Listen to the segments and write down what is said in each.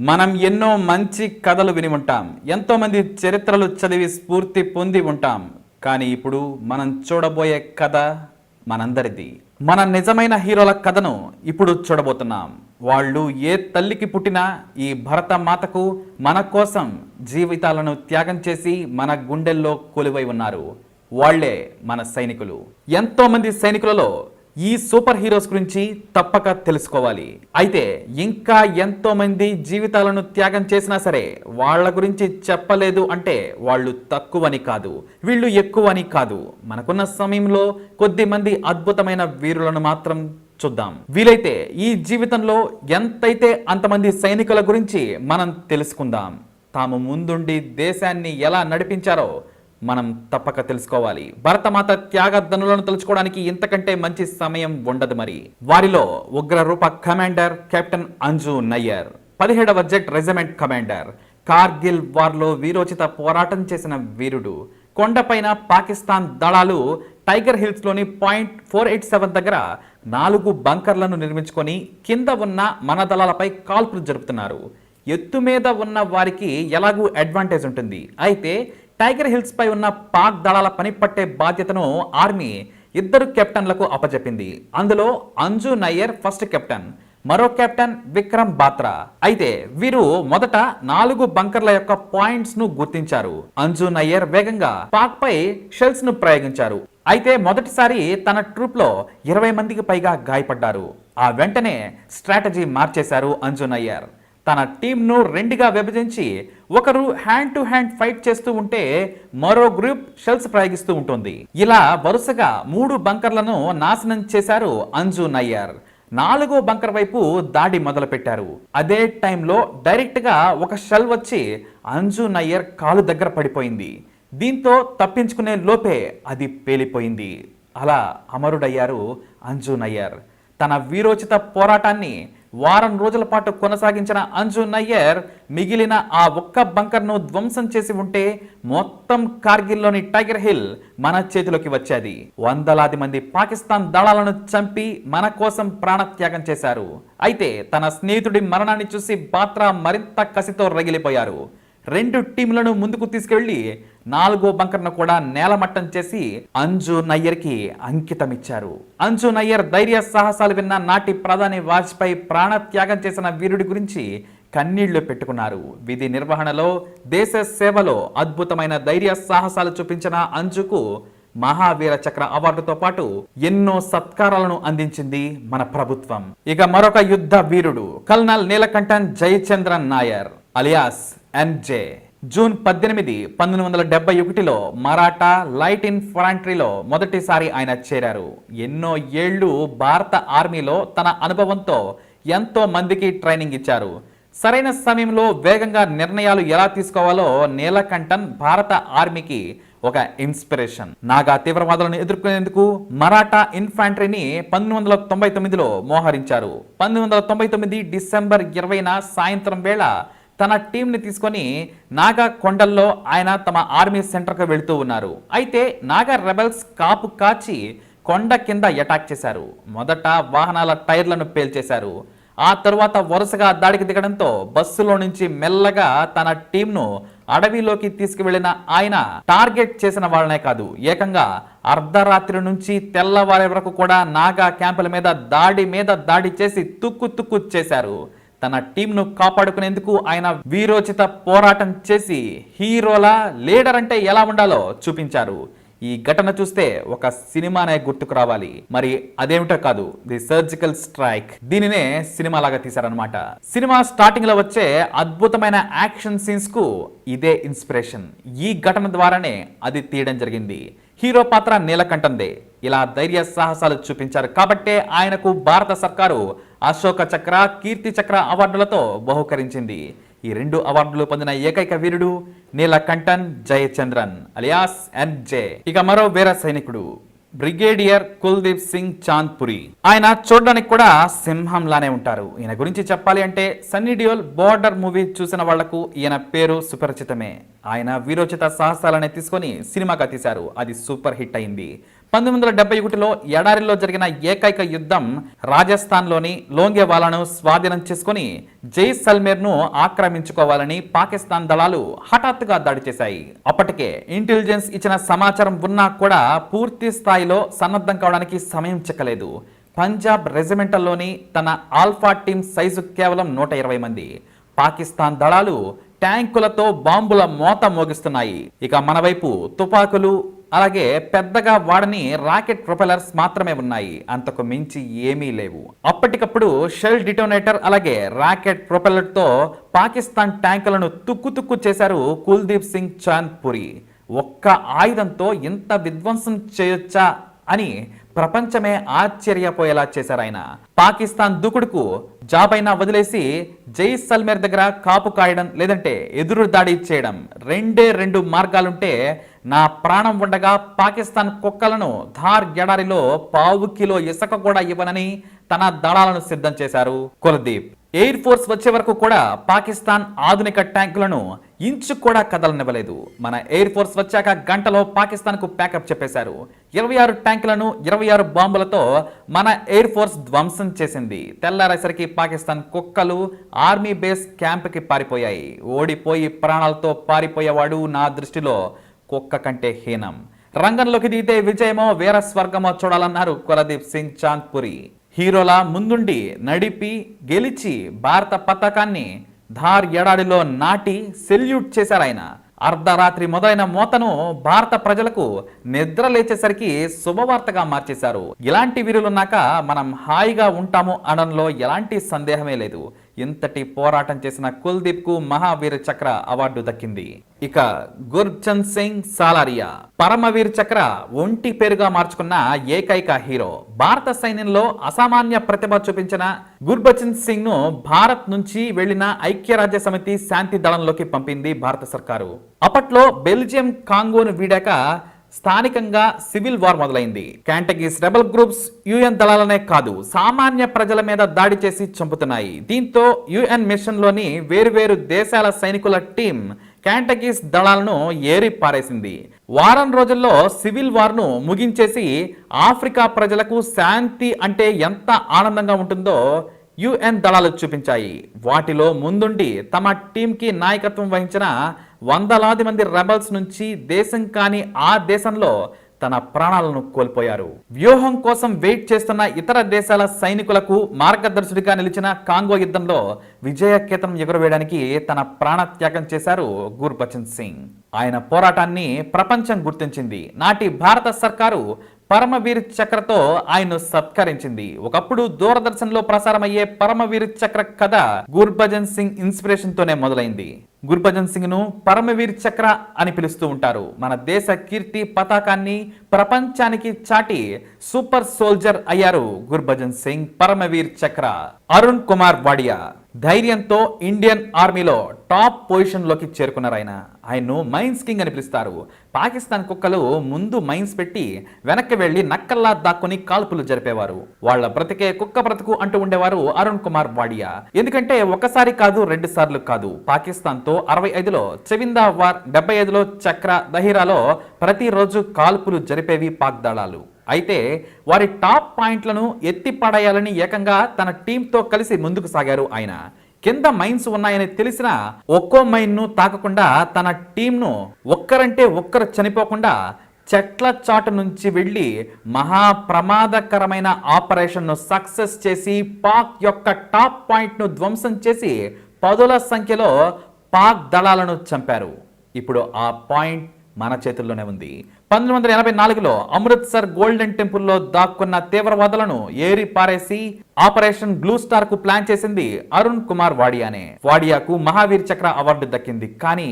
మనం ఎన్నో మంచి కథలు విని ఉంటాం. ఎంతోమంది చరిత్రలు చదివి స్ఫూర్తి పొంది ఉంటాం. కానీ ఇప్పుడు మనం చూడబోయే కథ మనందరిది. మన నిజమైన హీరోల కథను ఇప్పుడు చూడబోతున్నాం. వాళ్ళు ఏ తల్లికి పుట్టినా ఈ భరత మాతకు మన కోసం జీవితాలను త్యాగం చేసి మన గుండెల్లో కొలువై ఉన్నారు. వాళ్ళే మన సైనికులు. ఎంతోమంది సైనికులలో ఈ సూపర్ హీరోస్ గురించి తప్పక తెలుసుకోవాలి. అయితే ఇంకా ఎంతో మంది జీవితాలను త్యాగం చేసినా సరే వాళ్ళ గురించి చెప్పలేదు అంటే వాళ్ళు తక్కువని కాదు. వీళ్ళు ఎక్కువని కాదు. మనకున్న సమయంలో కొద్ది మంది అద్భుతమైన వీరులను మాత్రం చూద్దాం. వీలైతే ఈ జీవితంలో ఎంతైతే అంతమంది సైనికుల గురించి మనం తెలుసుకుందాం. తాము ముందుండి దేశాన్ని ఎలా నడిపించారో మనం తప్పక తెలుసుకోవాలి. భరతమాత త్యాగధనులను తలుచుకోవడానికి ఇంతకంటే మంచి సమయం ఉండదు మరి. వారిలో ఉగ్ర రూప కమాండర్ కెప్టెన్ అంజు నయ్యర్ పదిహేడవ జెట్ రెజిమెంట్ కమాండర్ కార్గిల్ వార్లో వీరోచిత పోరాటం చేసిన వీరుడు కొండపైన పాకిస్తాన్ దళాలు టైగర్ హిల్స్లోని పాయింట్ ఫోర్ ఎయిట్ సెవెన్ దగ్గర నాలుగు బంకర్లను నిర్మించుకొని కింద ఉన్న మన దళాలపై కాల్పులు జరుపుతున్నారు. ఎత్తు మీద ఉన్న వారికి ఎలాగూ అడ్వాంటేజ్ ఉంటుంది. అయితే టైగర్ హిల్స్ పై ఉన్న పాక్ దళాల పనిపట్టే బాధ్యతను ఆర్మీ ఇద్దరు కెప్టెన్లకు అప్పచెప్పింది అందులో అంజు నయ్యర్ ఫస్ట్ కెప్టెన్ మరో కెప్టెన్ విక్రమ్ బాత్రా. అయితే వీరు మొదట నాలుగు బంకర్ల యొక్క పాయింట్స్ను గుర్తించారు. అంజు నయ్యర్ వేగంగా పాక్ పై షెల్స్ను ప్రయోగించారు. అయితే మొదటిసారి తన ట్రూప్లో ఇరవై మందికి పైగా గాయపడ్డారు. ఆ వెంటనే స్ట్రాటజీ మార్చేశారు అంజు నయ్యర్. తన టీంను రెండుగా విభజించి ఒకరు హ్యాండ్ టు హ్యాండ్ ఫైట్ చేస్తూ ఉంటే మరో గ్రూప్ షెల్స్ ప్రయోగిస్తూ ఉంటుంది. ఇలా వరుసగా మూడు బంకర్లను నాశనం చేశారు అంజు నయ్యర్. నాలుగో బంకర్ వైపు దాడి మొదలుపెట్టారు. అదే టైంలో డైరెక్ట్గా ఒక షెల్ వచ్చి అంజు నయ్యర్ కాలు దగ్గర పడిపోయింది. దీంతో తప్పించుకునే లోపే అది పేలిపోయింది. అలా అమరుడయ్యారు అంజు నయ్యర్. తన వీరోచిత పోరాటాన్ని వారం రోజుల పాటు కొనసాగించిన అంజు నయ్యర్ మిగిలిన ఆ ఒక్క బంకర్ను ధ్వంసం చేసి ఉంటే మొత్తం కార్గిల్లోని టైగర్ హిల్ మన చేతిలోకి వచ్చేది. వందలాది మంది పాకిస్తాన్ దళాలను చంపి మన కోసం ప్రాణత్యాగం చేశారు. అయితే తన స్నేహితుడి మరణాన్ని చూసి బాత్రా మరింత కసితో రగిలిపోయారు. రెండు టీంలను ముందుకు తీసుకెళ్ళి నాలుగో బంకర్ను కూడా నేలమట్టం చేసి అంజు నయ్యర్కి అంకితం ఇచ్చారు అంజు నయ్యర్ ధైర్య సాహసాలు విన్న నాటి ప్రధాని వాజ్పేయి ప్రాణత్యాగం చేసిన వీరుడి గురించి కన్నీళ్ళు పెట్టుకున్నారు. విధి నిర్వహణలో దేశ సేవలో అద్భుతమైన ధైర్య సాహసాలు చూపించిన అంజుకు మహావీర చక్ర అవార్డుతో పాటు ఎన్నో సత్కారాలను అందించింది మన ప్రభుత్వం. ఇక మరొక యుద్ధ వీరుడు colonel Neelakantan Jayachandran Nair alias NJ June పద్దెనిమిది పంతొమ్మిది వందల డెబ్బై ఒకటిలో మరాఠా లైట్ ఇన్ఫాంట్రీలో మొదటిసారి ఆయన చేరారు. ఎన్నో ఏళ్ళు భారత ఆర్మీలో తన అనుభవంతో ఎంతో మందికి ట్రైనింగ్ ఇచ్చారు. సరైన సమయంలో వేగంగా నిర్ణయాలు ఎలా తీసుకోవాలో నీలకంఠన్ భారత ఆర్మీకి ఒక ఇన్స్పిరేషన్. నాగా తీవ్రవాదులను ఎదుర్కొనేందుకు మరాఠా ఇన్ఫాంట్రీని పంతొమ్మిది వందల తొంభై తొమ్మిదిలో మోహరించారు. పంతొమ్మిది వందల తొంభై తొమ్మిది డిసెంబర్ ఇరవైన సాయంత్రం వేళ తన టీంని తీసుకొని నాగా కొండల్లో ఆయన తమ ఆర్మీ సెంటర్కు వెళుతూ ఉన్నారు. అయితే నాగా రెబల్స్ కాపు కాచి కొండ కింద అటాక్ చేశారు. మొదట వాహనాల టైర్లను పేల్చేశారు. ఆ తరువాత వరుసగా దాడికి దిగడంతో బస్సులో నుంచి మెల్లగా తన టీంను అడవిలోకి తీసుకువెళ్ళిన ఆయన టార్గెట్ చేసిన వాళ్ళనే కాదు ఏకంగా అర్ధరాత్రి నుంచి తెల్లవారే వరకు కూడా నాగా క్యాంపుల మీద దాడి మీద దాడి చేసి తుక్కు తుక్కు చేశారు. తన టీంను కాపాడుకునేందుకు ఆయన వీరోచిత పోరాటం చేసి హీరోలా లీడర్ అంటే ఎలా ఉండాలో చూపించారు. ఈ ఘటన చూస్తే ఒక సినిమానే గుర్తుకు రావాలి. మరి అదేమిటో కాదు ది సర్జికల్ స్ట్రైక్. దీనినే సినిమా లాగా తీశారనమాట సినిమా స్టార్టింగ్లో వచ్చే అద్భుతమైన యాక్షన్ సీన్స్కు ఇదే ఇన్స్పిరేషన్. ఈ ఘటన ద్వారానే అది తీయడం జరిగింది. హీరో పాత్ర నీలకంఠందే. ఇలా ధైర్య సాహసాలు చూపించారు. కాబట్టే ఆయనకు భారత సర్కారు అశోక చక్ర కీర్తి చక్ర అవార్డులతో బహుకరించింది. ఈ రెండు అవార్డులు పొందిన ఏకైక వీరుడు Neelakantan Jayachandran alias N J. ఇక మరో వీర సైనికుడు. బ్రిగేడియర్ కుల్దీప్ సింగ్ చాంద్పురి. ఆయన చూడడానికి కూడా సింహంలానే ఉంటారు. ఈయన గురించి చెప్పాలి అంటే సన్నీ డియోల్ బోర్డర్ మూవీ చూసిన వాళ్ళకు ఈయన పేరు సుపరిచితమే. ఆయన వీరోచిత సాహసాలనే తీసుకొని సినిమాగా తీశారు. అది సూపర్ హిట్ అయింది. పంతొమ్మిది వందల డెబ్బై ఒకటిలో ఎడారిలో జరిగిన ఏకైక యుద్ధం రాజస్థాన్లోని లోంగేవాలాను స్వాధీనం చేసుకుని జైసల్మేర్ను ఆక్రమించుకోవాలని పాకిస్తాన్ దళాలు హఠాత్తుగా దాడి చేశాయి. అప్పటికే ఇంటెలిజెన్స్ ఇచ్చిన సమాచారం ఉన్నా కూడా పూర్తి స్థాయిలో సన్నద్ధం కావడానికి సమయం చెక్కలేదు. పంజాబ్ రెజిమెంటల్లోని తన ఆల్ఫా టీం సైజు కేవలం నూట ఇరవై మంది. పాకిస్తాన్ దళాలు ట్యాంకులతో బాంబుల మోత మోగిస్తున్నాయి. ఇక మన వైపు తుపాకులు అలాగే పెద్దగా వాడని రాకెట్ ప్రొపెలర్స్ మాత్రమే ఉన్నాయి. అంతకు మించి ఏమీ లేవు. అప్పటికప్పుడు షెల్ డిటోనేటర్ అలాగే రాకెట్ ప్రొపెలర్తో పాకిస్తాన్ ట్యాంకులను తుక్కు తుక్కు చేశారు కుల్దీప్ సింగ్ చాంద్ పురి ఒక్క ఆయుధంతో ఇంత విధ్వంసం చేయొచ్చా అని ప్రపంచమే ఆశ్చర్యపోయేలా చేశారు ఆయన. పాకిస్తాన్ దూకుడుకు జాబైనా వదిలేసి జైసల్మేర్ దగ్గర కాపు కాయడం లేదంటే ఎదురు దాడి చేయడం. రెండే రెండు మార్గాలుంటే నా ప్రాణం ఉండగా పాకిస్తాన్ కుక్కలను ధార్ ఎడారిలో పావు కిలో ఇసుక కూడా ఇవ్వనని తన దళాలను సిద్ధం చేశారు. కులదీప్ ఎయిర్ ఫోర్స్ వచ్చే వరకు కూడా పాకిస్తాన్ ఆధునిక ట్యాంకులను ఇంచు కూడా కదలనివ్వలేదు. మన ఎయిర్ ఫోర్స్ వచ్చాక గంటలో పాకిస్తాన్కు ప్యాకప్ చెప్పేశారు. ఇరవై ఆరు ట్యాంకులను ఇరవై ఆరు బాంబులతో మన ఎయిర్ ఫోర్స్ ధ్వంసం చేసింది. తెల్లారేసరికి పాకిస్తాన్ కుక్కలు ఆర్మీ బేస్ క్యాంప్కి పారిపోయాయి. ఓడిపోయి ప్రాణాలతో పారిపోయేవాడు నా దృష్టిలో కుక్క కంటే హీనం. రంగంలోకి దిగితే విజయమో వీర స్వర్గమో చూడాలన్నారు కులదీప్ సింగ్ చాంద్పురి. హీరోలా ముందుండి నడిపి గెలిచి భారత పతాకాన్ని ధార్ ఎడారిలో నాటి సెల్యూట్ చేశారు ఆయన. అర్ధరాత్రి మొదలైన మోతను భారత ప్రజలకు నిద్ర లేచేసరికి శుభవార్తగా మార్చేశారు. ఇలాంటి వీరులున్నాక మనం హాయిగా ఉంటాము అనడంలో ఎలాంటి సందేహమే లేదు. ఇంతటి పోరాటం చేసిన కుల్దీప్కు మహావీర చక్ర అవార్డు దక్కింది. ఇక గుర్చంద్ సింగ్ సాలారియా. పరమవీర్ చక్ర ఒంటి పేరుగా మార్చుకున్న ఏకైక హీరో. భారత సైన్యంలో అసామాన్య ప్రతిభ చూపించిన గుర్బచన్ సింగ్ను భారత్ నుంచి వెళ్ళిన ఐక్యరాజ్య సమితి శాంతి దళంలోకి పంపింది భారత సర్కారు. అప్పట్లో బెల్జియం కాంగోను వీడాక స్థానికంగా సివిల్ వార్ మొదలైంది. క్యాంటగీస్ రెబల్ గ్రూప్స్ యుఎన్ దళాలనే కాదు సామాన్య ప్రజల మీద దాడి చేసి చంపుతున్నాయి. దీంతో యుఎన్ మిషన్లోని వేరువేరు దేశాల సైనికుల టీం క్యాంటగీస్ దళాలను ఏరి పారేసింది. వారం రోజుల్లో సివిల్ వార్ను ముగించేసి ఆఫ్రికా ప్రజలకు శాంతి అంటే ఎంత ఆనందంగా ఉంటుందో యుఎన్ దళాలు చూపించాయి. వాటిలో ముందుండి తమ టీంకి నాయకత్వం వహించిన వందలాది మంది రెబల్స్ నుంచి దేశం కాని ఆ దేశంలో తన ప్రాణాలను కోల్పోయారు. వ్యూహం కోసం వెయిట్ చేస్తున్న ఇతర దేశాల సైనికులకు మార్గదర్శుడిగా నిలిచిన కాంగో యుద్ధంలో విజయ కేతనం ఎగురవేయడానికి తన ప్రాణత్యాగం చేశారు గుర్బచన్ సింగ్. ఆయన పోరాటాన్ని ప్రపంచం గుర్తించింది. నాటి భారత సర్కారు పరమవీర్ చక్రతో ఆయన్ను సత్కరించింది. ఒకప్పుడు దూరదర్శన్లో ప్రసారమయ్యే పరమవీర్ చక్ర కథ గుర్బజన్ సింగ్ ఇన్స్పిరేషన్ తోనే మొదలైంది. గుర్భజన్ సింగ్ను పరమవీర్ చక్ర అని పిలుస్తూ ఉంటారు. మన దేశ కీర్తి పతాకాన్ని ప్రపంచానికి చాటి సూపర్ సోల్జర్ అయ్యారు గుర్భజన్ సింగ్ పరమవీర్ చక్ర. అరుణ్ కుమార్ వాడియా ధైర్యంతో ఇండియన్ ఆర్మీలో టాప్ పొజిషన్లోకి చేరుకున్నారు ఆయన. ఆయన్ను మైన్స్ కింగ్ అని పిలుస్తారు. పాకిస్తాన్ కుక్కలు ముందు మైన్స్ పెట్టి వెనక్కి వెళ్ళి నక్కల్లా దాక్కుని కాల్పులు జరిపేవారు. వాళ్ళ బ్రతికే కుక్క బ్రతుకు అంటూ ఉండేవారు అరుణ్ కుమార్ వాడియా. ఎందుకంటే ఒకసారి కాదు రెండు సార్లు కాదు. పాకిస్తాన్ తో అరవై ఐదులో చెవిందా వార్ డెబ్బై ఐదులో చక్ర దహిరాలో ప్రతిరోజు కాల్పులు జరిపేవి పాక్ దళాలు అయితే వారి టాప్ పాయింట్లను ఎత్తిపడేయాలని ఏకంగా తన టీంతో కలిసి ముందుకు సాగారు ఆయన. కింద మైన్స్ ఉన్నాయని తెలిసిన ఒక్కో మైన్ను తాకకుండా తన టీంను ఒక్కరంటే ఒక్కరు చనిపోకుండా చెట్ల చాటు నుంచి వెళ్ళి మహా ప్రమాదకరమైన ఆపరేషన్ను సక్సెస్ చేసి పాక్ యొక్క టాప్ పాయింట్ను ధ్వంసం చేసి పదుల సంఖ్యలో పాక్ దళాలను చంపారు. ఇప్పుడు ఆ పాయింట్ మన చేతుల్లోనే ఉంది. పంతొమ్మిది వందల ఎనభై నాలుగులో అమృత్సర్ గోల్డెన్ టెంపుల్లో దాక్కున్న తీవ్రవాదులను ఏరి పారేసి ఆపరేషన్ బ్లూ స్టార్కు ప్లాన్ చేసింది అరుణ్ కుమార్ వాడియానే. వాడియాకు మహావీర్ చక్ర అవార్డు దక్కింది. కానీ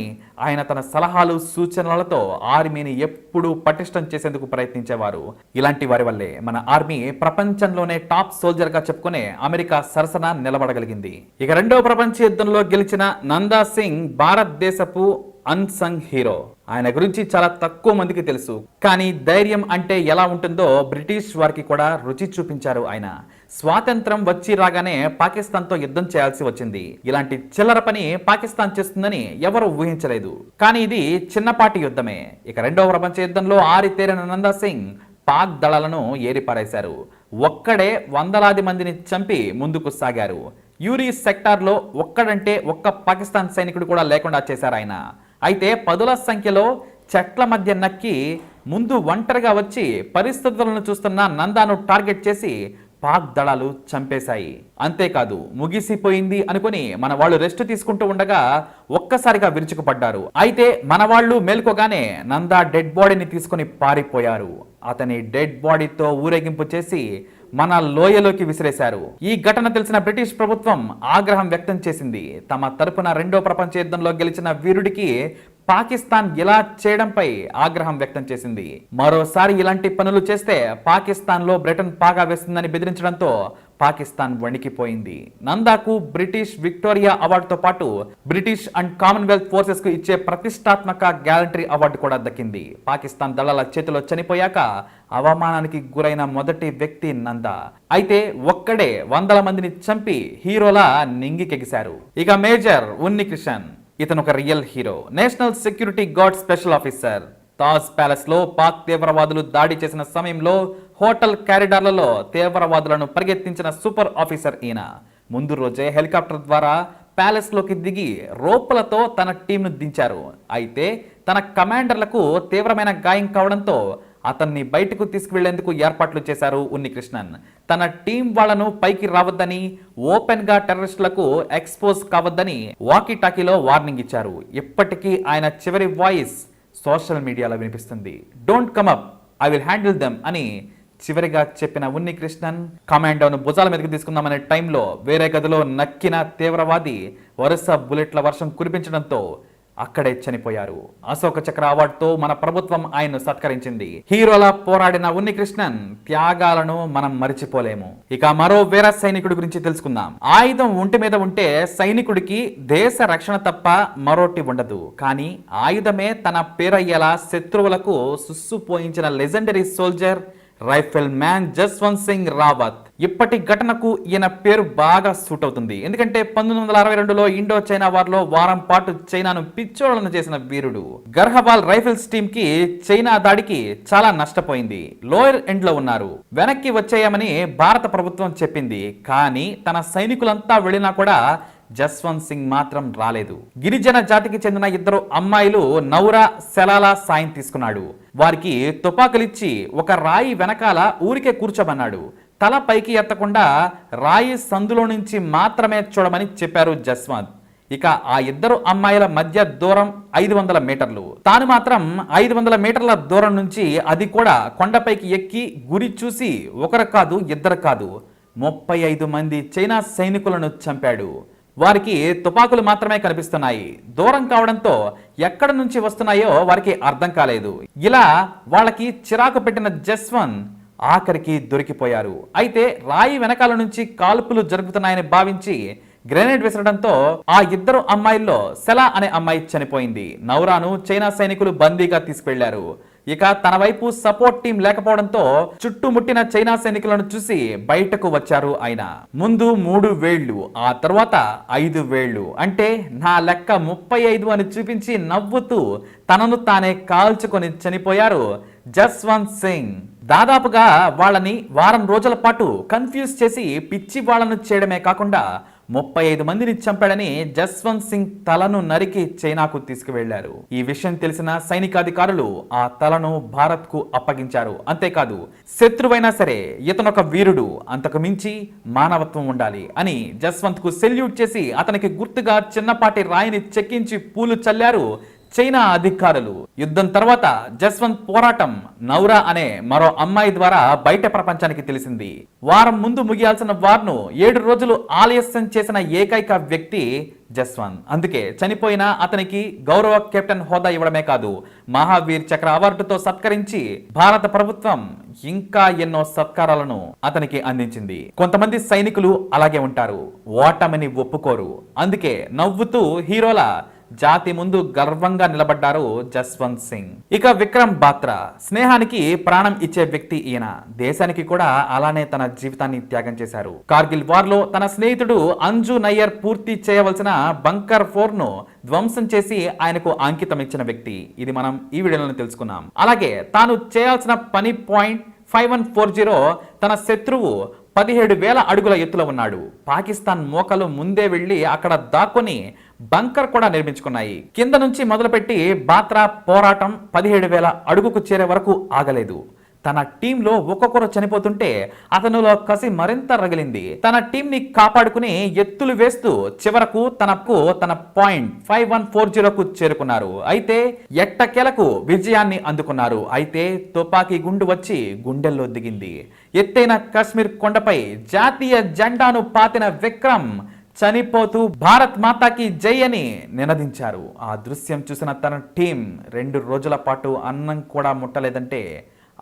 ఆయన తన సలహాలు సూచనలతో ఆర్మీని ఎప్పుడూ పటిష్టం చేసేందుకు ప్రయత్నించేవారు. ఇలాంటి వారి వల్లే మన ఆర్మీ ప్రపంచంలోనే టాప్ సోల్జర్గా చెప్పుకునే అమెరికా సరసన నిలబడగలిగింది. ఇక రెండవ ప్రపంచ యుద్ధంలో గెలిచిన నందా సింగ్ భారతదేశపు అన్సంగ్ హీరో ఆయన గురించి చాలా తక్కువ మందికి తెలుసు. కానీ ధైర్యం అంటే ఎలా ఉంటుందో బ్రిటిష్ వారికి కూడా రుచి చూపించారు ఆయన. స్వాతంత్రం వచ్చి రాగానే పాకిస్తాన్తో యుద్ధం చేయాల్సి వచ్చింది. ఇలాంటి చిల్లర పని పాకిస్తాన్ చేస్తుందని ఎవరు ఊహించలేదు. కానీ ఇది చిన్నపాటి యుద్ధమే. ఇక రెండవ ప్రపంచ యుద్ధంలో ఆరితేరిన నందా సింగ్ పాక్ దళాలను ఏరిపారేశారు. ఒక్కడే వందలాది మందిని చంపి ముందుకు సాగారు. యూరీ సెక్టార్లో ఒక్కడంటే ఒక్క పాకిస్తాన్ సైనికుడు కూడా లేకుండా చేశారు ఆయన. అయితే పదుల సంఖ్యలో చెట్ల మధ్య నక్కి ముందు ఒంటరిగా వచ్చి పరిస్థితులను చూస్తున్న నందాను టార్గెట్ చేసి పాక్ దళాలు చంపేశాయి. అంతేకాదు ముగిసిపోయింది అనుకుని మన వాళ్ళు రెస్ట్ తీసుకుంటూ ఉండగా ఒక్కసారిగా విరుచుకుపడ్డారు. అయితే మన వాళ్ళు మేల్కోగానే నందా డెడ్ బాడీని తీసుకుని పారిపోయారు. అతని డెడ్ బాడీతో ఊరేగింపు చేసి మన లోయలోకి విసిరేశారు. ఈ ఘటన తెలిసిన బ్రిటిష్ ప్రభుత్వం ఆగ్రహం వ్యక్తం చేసింది. తమ తరపున రెండో ప్రపంచ యుద్ధంలో గెలిచిన వీరుడికి పాకిస్తాన్ ఇలా చేయడంపై ఆగ్రహం వ్యక్తం చేసింది. మరోసారి ఇలాంటి పనులు చేస్తే పాకిస్తాన్లో బ్రిటన్ పాగా వేస్తుందని బెదిరించడంతో పాకిస్తాన్ వణికిపోయింది. నందాకు బ్రిటిష్ విక్టోరియా అవార్డుతో పాటు బ్రిటిష్ అండ్ కామన్వెల్త్ ఫోర్సెస్కు ఇచ్చే ప్రతిష్టాత్మక గ్యాలంటరీ అవార్డు కూడా దక్కింది. పాకిస్తాన్ దళాల చేతిలో చనిపోయాక అవమానానికి గురైన మొదటి వ్యక్తి నందా. అయితే ఒక్కడే వందల మందిని చంపి హీరోలా నింగికెగిశారు. ఇక మేజర్ ఉన్ని కిషన్ ఇతను ఒక real hero. National security guard special officer. Taj ప్యాలెస్లో పాక్ తీవ్రవాదులు దాడి చేసిన సమయంలో హోటల్ కారిడార్లలో తీవ్రవాదులను పరిగెత్తించిన సూపర్ ఆఫీసర్ ఈయన. ముందు రోజే హెలికాప్టర్ ద్వారా ప్యాలెస్లోకి దిగి రోపులతో తన టీంను దించారు. అయితే తన కమాండర్లకు తీవ్రమైన గాయం కావడంతో అతన్ని బయటకు తీసుకువెళ్ళేందుకు ఏర్పాట్లు చేశారు ఉన్నికృష్ణన్. తన టీం వాళ్ళను పైకి రావద్దని ఓపెన్గా టెర్రరిస్టులకు ఎక్స్పోజ్ కావద్దని వాకీ టాకీలో వార్నింగ్ ఇచ్చారు. ఇప్పటికీ ఆయన చివరి వాయిస్ సోషల్ మీడియాలో వినిపిస్తుంది. Don't come up I will handle them అని చివరిగా చెప్పిన ఉన్ని కృష్ణన్ కమాండోను భుజాల మీదకి తీసుకుందామనే టైంలో వేరే గదిలో నక్కిన తీవ్రవాది వరుస బుల్లెట్ల వర్షం కురిపించడంతో అక్కడే చనిపోయారు. అశోక చక్ర అవార్డుతో మన ప్రభుత్వం ఆయన్ను సత్కరించింది. హీరోలా పోరాడిన ఉన్ని కృష్ణన్ త్యాగాలను మనం మరిచిపోలేము. ఇక మరో వేరే సైనికుడి గురించి తెలుసుకుందాం. ఆయుధం ఒంటి మీద ఉంటే సైనికుడికి దేశ రక్షణ తప్ప మరోటి ఉండదు. కానీ ఆయుధమే తన పేరయ్యేలా శత్రువులకు సుస్సు పోయించిన legendary soldier rifleman Jaswant Singh Rawat. ఇప్పటి ఘటనకు ఈయన పేరు బాగా సూట్ అవుతుంది. ఎందుకంటే పంతొమ్మిది వందల అరవై రెండులో ఇండో చైనా వార్లో వారం పాటు చైనాను పిచ్చోళన చేసిన వీరుడు. గర్హవాల్ రైఫిల్స్ టీమ్కి చైనా దాడికి చాలా నష్టపోయింది. లోయర్ ఎండ్లో ఉన్నారు. వెనక్కి వచ్చేయమని భారత ప్రభుత్వం చెప్పింది. కానీ తన సైనికులంతా వెళ్ళినా కూడా జస్వంత్ సింగ్ మాత్రం రాలేదు. గిరిజన జాతికి చెందిన ఇద్దరు అమ్మాయిలు నౌరా సెలాలా సాయం తీసుకున్నాడు. వారికి తుపాకులిచ్చి ఒక రాయి వెనకాల ఊరికే కూర్చోమన్నాడు. తల పైకి ఎత్తకుండా రాయి సందులో నుంచి మాత్రమే చూడమని చెప్పారు జస్వంత్. ఇక ఆ ఇద్దరు అమ్మాయిల మధ్య దూరం ఐదు వందల మీటర్లు. తాను మాత్రం ఐదు వందల మీటర్ల దూరం నుంచి అది కూడా కొండపైకి ఎక్కి గురి చూసి ఒకరు కాదు ఇద్దరు కాదు. ముప్పై ఐదు మంది చైనా సైనికులను చంపాడు. వారికి తుపాకులు మాత్రమే కనిపిస్తున్నాయి. దూరం కావడంతో ఎక్కడ నుంచి వస్తున్నాయో వారికి అర్థం కాలేదు. ఇలా వాళ్ళకి చిరాకు పెట్టిన జస్వంత్ ఆఖరికి దొరికిపోయారు. అయితే రాయి వెనకాల నుంచి కాల్పులు జరుగుతున్నాయని భావించి గ్రెనేడ్ విసరడంతో ఆ ఇద్దరు అమ్మాయిల్లో సెలా అనే అమ్మాయి చనిపోయింది. నౌరాను చైనా సైనికులు బందీగా తీసుకెళ్ళారు. ఇక తన వైపు సపోర్ట్ టీం లేకపోవడంతో చుట్టుముట్టిన చైనా సైనికులను చూసి బయటకు వచ్చారు ఆయన. ముందు మూడు వేళ్ళు ఆ తర్వాత ఐదు వేళ్ళు. అంటే నా లెక్క ముప్పై ఐదు అని చూపించి నవ్వుతూ తనను తానే కాల్చుకొని చనిపోయారు జస్వంత్ సింగ్. దాదాపుగా వాళ్ళని వారం రోజుల పాటు కన్ఫ్యూజ్ చేసి పిచ్చి వాళ్ళను చేయడమే కాకుండా ముప్పై ఐదు మందిని చంపాడని జస్వంత్ సింగ్ తలను నరికి చైనాకు తీసుకువెళ్ళారు. ఈ విషయం తెలిసిన సైనికాధికారులు ఆ తలను భారత్కు అప్పగించారు. అంతేకాదు శత్రువైనా సరే ఇతనొక వీరుడు అంతకు మించి మానవత్వం ఉండాలి అని జస్వంత్కు సెల్యూట్ చేసి అతనికి గుర్తుగా చిన్నపాటి రాయిని చెక్కించి పూలు చల్లారు చైనా అధికారులు యుద్ధం తర్వాత జస్వంత్ పోరాటం నౌరా అనే మరో అమ్మాయి ద్వారా బయట ప్రపంచానికి తెలిసింది. వారం ముందు ముగియాల్సిన వార్ను ఏడు రోజులు ఆలస్యం చేసిన ఏకైక వ్యక్తి జస్వంత్. అందుకే చనిపోయిన అతనికి గౌరవ కెప్టెన్ హోదా ఇవ్వడమే కాదు మహావీర్ చక్ర అవార్డుతో సత్కరించి భారత ప్రభుత్వం ఇంకా ఎన్నో సత్కారాలను అతనికి అందించింది. కొంతమంది సైనికులు అలాగే ఉంటారు. ఓటమిని ఒప్పుకోరు. అందుకే నవ్వుతూ హీరోల జాతి ముందు గర్వంగా నిలబడ్డారు జస్వంత్ సింగ్. ఇక విక్రమ్ బాత్రా స్నేహానికి ప్రాణం ఇచ్చే వ్యక్తి ఈయన. దేశానికి కూడా అలానే తన జీవితాన్ని త్యాగం చేశారు. కార్గిల్ వార్లో తన స్నేహితుడు అంజు నయ్యర్ పూర్తి చేయవలసిన బంకర్ ఫోర్ను ధ్వంసం చేసి ఆయనకు అంకితం ఇచ్చిన వ్యక్తి. ఇది మనం ఈ వీడియోలో తెలుసుకున్నాం. అలాగే తాను చేయాల్సిన పని point five one four zero తన శత్రువు పదిహేడు వేల అడుగుల ఎత్తులో ఉన్నాడు. పాకిస్తాన్ మోకలు ముందే వెళ్ళి అక్కడ దాక్కుని బంకర్ కూడా నిర్మించుకున్నాయి. కింద నుంచి మొదలుపెట్టి బాత్రా పోరాటం పదిహేడు వేల అడుగుకు చేరే వరకు ఆగలేదు. తన టీంలో ఒక్కొక్కరు చనిపోతుంటే అతనిలో కసి మరింత రగిలింది. తన టీం ని కాపాడుకుని ఎత్తులు వేస్తూ చివరకు తనకు తన పాయింట్ ఫైవ్ వన్ ఫోర్ జీరోకు చేరుకున్నారు. అయితే ఎట్టకేలకు విజయాన్ని అందుకున్నారు. అయితే తుపాకీ గుండు వచ్చి గుండెల్లో దిగింది. ఎత్తైన కాశ్మీర్ కొండపై జాతీయ జెండాను పాతిన విక్రమ్ చనిపోతూ భారత్ మాతాకి జై అని నినదించారు. ఆ దృశ్యం చూసిన తన టీం రెండు రోజుల పాటు అన్నం కూడా ముట్టలేదంటే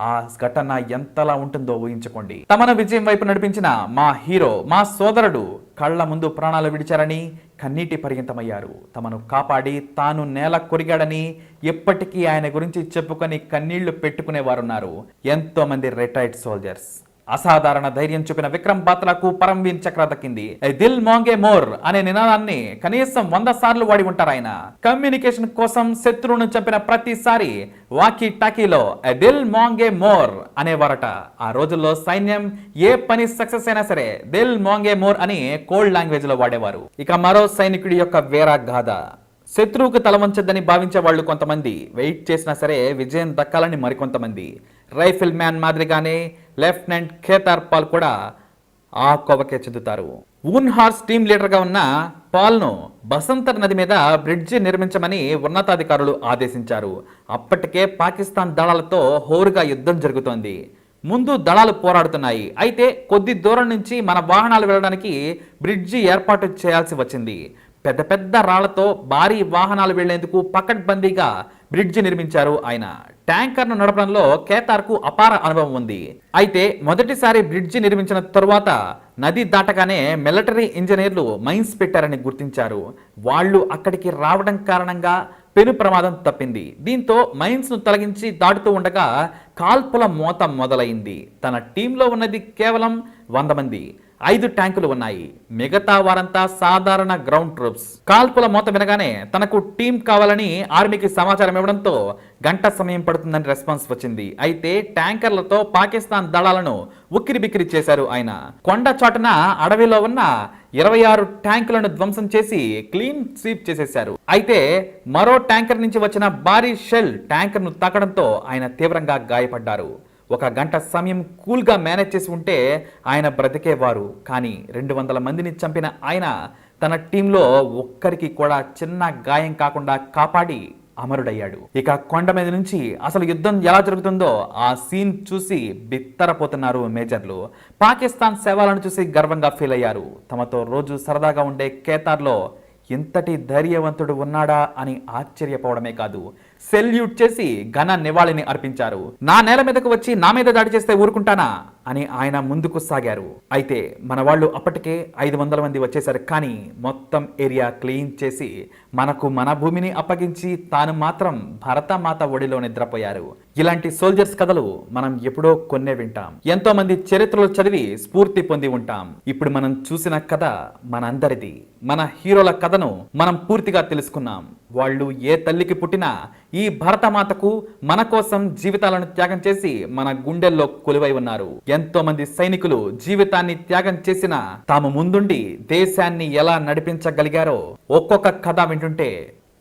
ఆ ఘటన ఎంతలా ఉంటుందో ఊహించుకోండి. తమను విజయం వైపు నడిపించిన మా హీరో మా సోదరుడు కళ్ళ ముందు ప్రాణాలు విడిచారని కన్నీటి పరిగింతమయ్యారు తమను కాపాడి తాను నేల కొరిగాడని ఎప్పటికీ ఆయన గురించి చెప్పుకొని కన్నీళ్ళు పెట్టుకునేవారున్నారు. ఎంతో మంది రిటైర్డ్ సోల్జర్స్ అసాధారణ ధైర్యం చూపిన విక్రమ్ బాత్రాకు పరంవీర్ చక్ర దక్కింది దిల్ మోంగే మోర్ అనే నినాదాన్ని కనీసం వంద సార్లు వాడి ఉంటారు ఆయన. కమ్యూనికేషన్ కోసం శత్రువును చంపిన ప్రతిసారి వాకీ టాకీలో దిల్ మోంగే మోర్ అనేవారట. ఆ రోజుల్లో సైన్యం ఏ పని సక్సెస్ అయినా సరే దిల్ మోంగే మోర్ అని కోల్డ్ లాంగ్వేజ్లో వాడేవారు. ఇక మరో సైనికుడి యొక్క వేరా గాథ. శత్రువుకు తల వంచద్దని భావించే వాళ్ళు కొంతమంది వెయిట్ చేసినా సరే విజయం దక్కాలని మరికొంతమంది. రైఫిల్ మ్యాన్ మాదిరిగానే లెఫ్టినెంట్ ఖేతార్ పాల్ కూడా ఆ కోవకే చెందుతారు. ఊన్ హార్స్ టీమ్ లీడర్గా ఉన్న పాల్ను బసంతర్ నది మీద బ్రిడ్జి నిర్మించమని ఉన్నతాధికారులు ఆదేశించారు. అప్పటికే పాకిస్తాన్ దళాలతో హోరుగా యుద్ధం జరుగుతోంది. ముందు దళాలు పోరాడుతున్నాయి. అయితే కొద్ది దూరం నుంచి మన వాహనాలు వెళ్ళడానికి బ్రిడ్జి ఏర్పాటు చేయాల్సి వచ్చింది. పెద్ద పెద్ద రాళ్ళతో భారీ వాహనాలు వెళ్ళేందుకు పకడ్బందీగా బ్రిడ్జి నిర్మించారు ఆయన. ట్యాంకర్ను నడపడంలో కేతార్కు అపార అనుభవం ఉంది. అయితే మొదటిసారి బ్రిడ్జి నిర్మించిన తరువాత నది దాటగానే మిలిటరీ ఇంజనీర్లు మైన్స్ పెట్టారని గుర్తించారు. వాళ్ళు అక్కడికి రావడం కారణంగా పెను ప్రమాదం తప్పింది. దీంతో మైన్స్ను తొలగించి దాటుతూ ఉండగా కాల్పుల మోత మొదలైంది. తన టీంలో ఉన్నది కేవలం వంద మంది. ఐదు ట్యాంకులు ఉన్నాయి. మిగతా వారంతా సాధారణ గ్రౌండ్ ట్రూప్స్ కాల్పుల మోత వినగానే తనకు టీం కావాలని ఆర్మీకి సమాచారం ఇవ్వడంతో గంట సమయం పడుతుందని రెస్పాన్స్ వచ్చింది. అయితే ట్యాంకర్లతో పాకిస్తాన్ దళాలను ఉక్కిరి బిక్కిరి చేశారు ఆయన. కొండ చాటున అడవిలో ఉన్న ఇరవై ఆరు ట్యాంకులను ధ్వంసం చేసి క్లీన్ స్వీప్ చేసేశారు. అయితే మరో ట్యాంకర్ నుంచి వచ్చిన భారీ షెల్ ట్యాంకర్ను తాకడంతో ఆయన తీవ్రంగా గాయపడ్డారు. ఒక గంట సమయం కూల్గా మేనేజ్ చేసి ఉంటే ఆయన బ్రతికేవారు. కానీ రెండు వందల మందిని చంపిన ఆయన తన టీంలో ఒక్కరికి కూడా చిన్న గాయం కాకుండా కాపాడి అమరుడయ్యాడు. ఇక కొండ మీద నుంచి అసలు యుద్ధం ఎలా జరుగుతుందో ఆ సీన్ చూసి బిత్తరపోతున్నారు మేజర్లు. పాకిస్తాన్ సేవలను చూసి గర్వంగా ఫీల్ అయ్యారు. తమతో రోజు సరదాగా ఉండే కేతార్లో ఇంతటి ధైర్యవంతుడు ఉన్నాడా? అని ఆశ్చర్యపోవడమే కాదు సెల్యూట్ చేసి ఘన నివాళిని అర్పించారు. నా నేల మీదకు వచ్చి నా మీద దాడి చేస్తే ఊరుకుంటానా? అని ఆయన ముందుకు సాగారు. అయితే మన వాళ్ళు అప్పటికే ఐదు వందల మంది వచ్చేసారు కానీ మొత్తం ఏరియా క్లీన్ చేసి మనకు మన భూమిని అప్పగించి తాను మాత్రం భరతమాత ఒడిలో నిద్రపోయారు. ఇలాంటి సోల్జర్స్ కథలు మనం ఎప్పుడో కొన్నే వింటాం. ఎంతో మంది చరిత్రలు చదివి స్ఫూర్తి పొంది ఉంటాం. ఇప్పుడు మనం చూసిన కథ మనందరిది. మన హీరోల కథను మనం పూర్తిగా తెలుసుకున్నాం. వాళ్ళు ఏ తల్లికి పుట్టినా ఈ భరతమాతకు మన కోసం జీవితాలను త్యాగం చేసి మన గుండెల్లో కొలువై ఉన్నారు. ఎంతో మంది సైనికులు జీవితాన్ని త్యాగం చేసిన తాము ముందుండి దేశాన్ని ఎలా నడిపించగలిగారో ఒక్కొక్క కథ వింటుంటే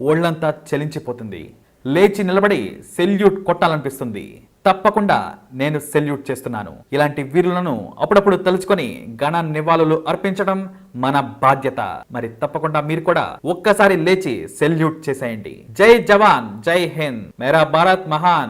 ఒళ్ళంతా చలించిపోతుంది. లేచి నిలబడి సెల్యూట్ కొట్టాలనిపిస్తుంది. తప్పకుండా నేను సెల్యూట్ చేస్తున్నాను. ఇలాంటి వీరులను అప్పుడప్పుడు తలుచుకొని ఘన నివాళులు అర్పించడం మన బాధ్యత. మరి తప్పకుండా మీరు కూడా ఒక్కసారి లేచి సెల్యూట్ చేసేయండి. జై జవాన్ జై హింద్. మేరా భారత్ మహాన్.